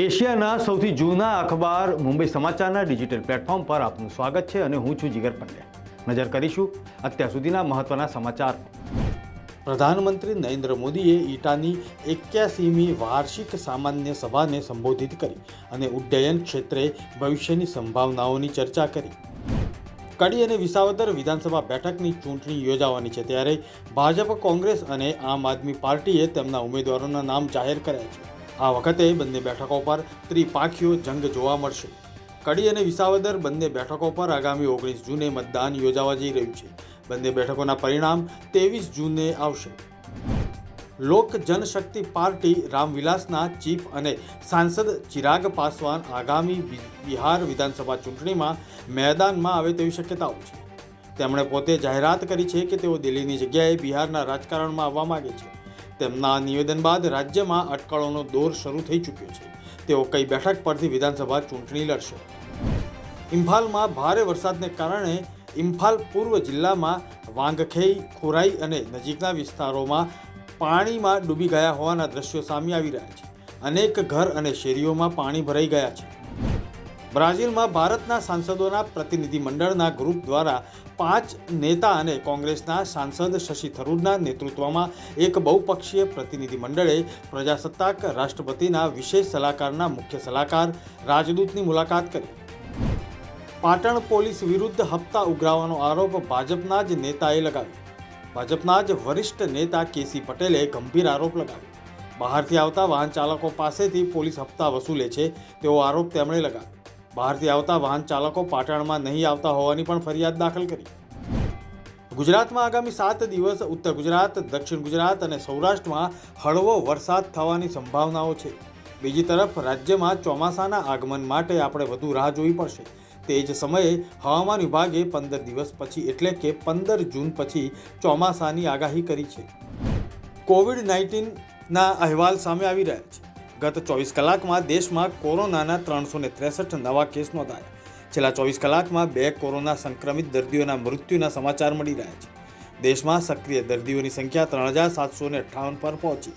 એશિયાના સૌથી જૂના અખબાર મુંબઈ સમાચારના ડિજિટલ પ્લેટફોર્મ પર આપનું સ્વાગત છે અને હું છું જીગર પંડ્યા નજર કરીશું અત્યાર સુધીના મહત્વના સમાચાર. પ્રધાનમંત્રી નરેન્દ્ર મોદીએ ઈટાની એક્યાસીમી વાર્ષિક સામાન્ય સભાને સંબોધિત કરી અને ઉડ્ડયન ક્ષેત્રે ભવિષ્યની સંભાવનાઓની ચર્ચા કરી. કડી અને વિસાવદર વિધાનસભા બેઠકની ચૂંટણી યોજાવાની છે ત્યારે ભાજપ, કોંગ્રેસ અને આમ આદમી પાર્ટીએ તેમના ઉમેદવારોના નામ જાહેર કર્યા છે. આ વખતે બંને બેઠકો પર ત્રિપાખીઓ જંગ જોવા મળશે. કડી અને વિસાવદર બંને બેઠકો પર આગામી ઓગણીસ જૂને મતદાન યોજાવા જઈ રહ્યું છે. બંને બેઠકોના પરિણામ ત્રેવીસ જૂને આવશે. લોક જનશક્તિ પાર્ટી રામવિલાસના ચીફ અને સાંસદ ચિરાગ પાસવાન આગામી બિહાર વિધાનસભા ચૂંટણીમાં મેદાનમાં આવે તેવી શક્યતાઓ છે. તેમણે પોતે જાહેરાત કરી છે કે તેઓ દિલ્હીની જગ્યાએ બિહારના રાજકારણમાં આવવા માંગે છે. તેમના નિવેદન બાદ રાજ્યમાં અટકળોનો દોર શરૂ થઈ ચૂક્યો છે. તેઓ કઈ બેઠક પરથી વિધાનસભા ચૂંટણી લડશે. ઇમ્ફાલમાં ભારે વરસાદને કારણે ઇમ્ફાલ પૂર્વ જિલ્લામાં વાંગખેઈ, ખોરાઈ અને નજીકના વિસ્તારોમાં પાણીમાં ડૂબી ગયા હોવાના દ્રશ્યો સામે આવી રહ્યા છે. અનેક ઘર અને શેરીઓમાં પાણી ભરાઈ ગયા છે. બ્રાઝિલમાં ભારતના સાંસદોના પ્રતિનિધિ મંડળના ગ્રુપ દ્વારા પાંચ નેતા અને કોંગ્રેસના સાંસદ શશી થરૂરના નેતૃત્વમાં એક બહુપક્ષીય પ્રતિનિધિ મંડળે પ્રજાસત્તાક રાષ્ટ્રપતિના વિશેષ સલાહકારના મુખ્ય સલાહકાર રાજદૂતની મુલાકાત કરી. પાટણ પોલીસ વિરુદ્ધ હપ્તા ઉઘરાવવાનો આરોપ ભાજપના જ નેતાએ લગાવ્યો. ભાજપના જ વરિષ્ઠ નેતા કેસી પટેલે ગંભીર આરોપ લગાવ્યો. બહારથી આવતા વાહન ચાલકો પાસેથી પોલીસ હપ્તા વસૂલે છે તેવો આરોપ તેમણે લગાવ્યો. બહારથી આવતા વાહન ચાલકો પાટણમાં નહીં આવતા હોવાની પણ ફરિયાદ દાખલ કરી. ગુજરાતમાં આગામી સાત દિવસ ઉત્તર ગુજરાત, દક્ષિણ ગુજરાત અને સૌરાષ્ટ્રમાં હળવો વરસાદ થવાની સંભાવનાઓ છે. બીજી તરફ રાજ્યમાં ચોમાસાના આગમન માટે આપણે વધુ રાહ જોવી પડશે. તે જ સમયે હવામાન વિભાગે પંદર દિવસ પછી એટલે કે પંદર જૂન પછી ચોમાસાની આગાહી કરી છે. કોવિડ નાઇન્ટીનના અહેવાલ સામે આવી રહ્યા છે. ગત ચોવીસ કલાકમાં દેશમાં કોરોનાના ત્રણસો ને ત્રેસઠ નવા કેસ નોંધાયા છેલ્લા ચોવીસ કલાકમાં બે કોરોના સંક્રમિત દર્દીઓના મૃત્યુના સમાચાર મળી રહ્યા છે. દેશમાં સક્રિય દર્દીઓની સંખ્યા ત્રણ હજાર સાતસો ને અઠ્ઠાવન પર પહોંચી.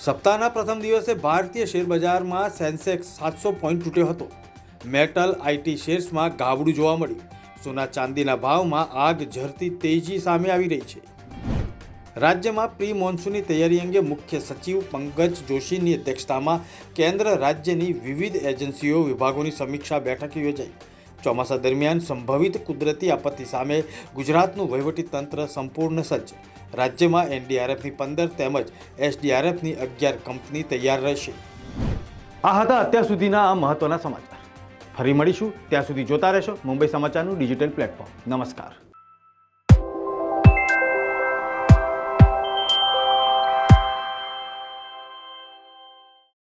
સપ્તાહના પ્રથમ દિવસે ભારતીય શેરબજારમાં સેન્સેક્સ સાતસો પોઈન્ટ તૂટ્યો હતો. મેટલ આઈટી શેર્સમાં ગાબડું જોવા મળ્યું. સોના ચાંદીના ભાવમાં આગ ઝરતી તેજી સામે આવી રહી છે. રાજ્યમાં પ્રી મોન્સૂનની તૈયારી અંગે મુખ્ય સચિવ પંકજ જોશીની અધ્યક્ષતામાં કેન્દ્ર રાજ્યની વિવિધ એજન્સીઓ વિભાગોની સમીક્ષા બેઠક યોજાઈ. ચોમાસા દરમિયાન સંભવિત કુદરતી આપત્તિ સામે ગુજરાતનું વહીવટી તંત્ર સંપૂર્ણ સજ્જ. રાજ્યમાં એનડીઆરએફની પંદર તેમજ એસડીઆરએફની અગિયાર કંપની તૈયાર રહેશે. આ હતા અત્યાર સુધીના આ મહત્વના સમાચાર. ફરી મળીશું. ત્યાં સુધી જોતા રહેશો મુંબઈ સમાચારનું ડિજિટલ પ્લેટફોર્મ. નમસ્કાર.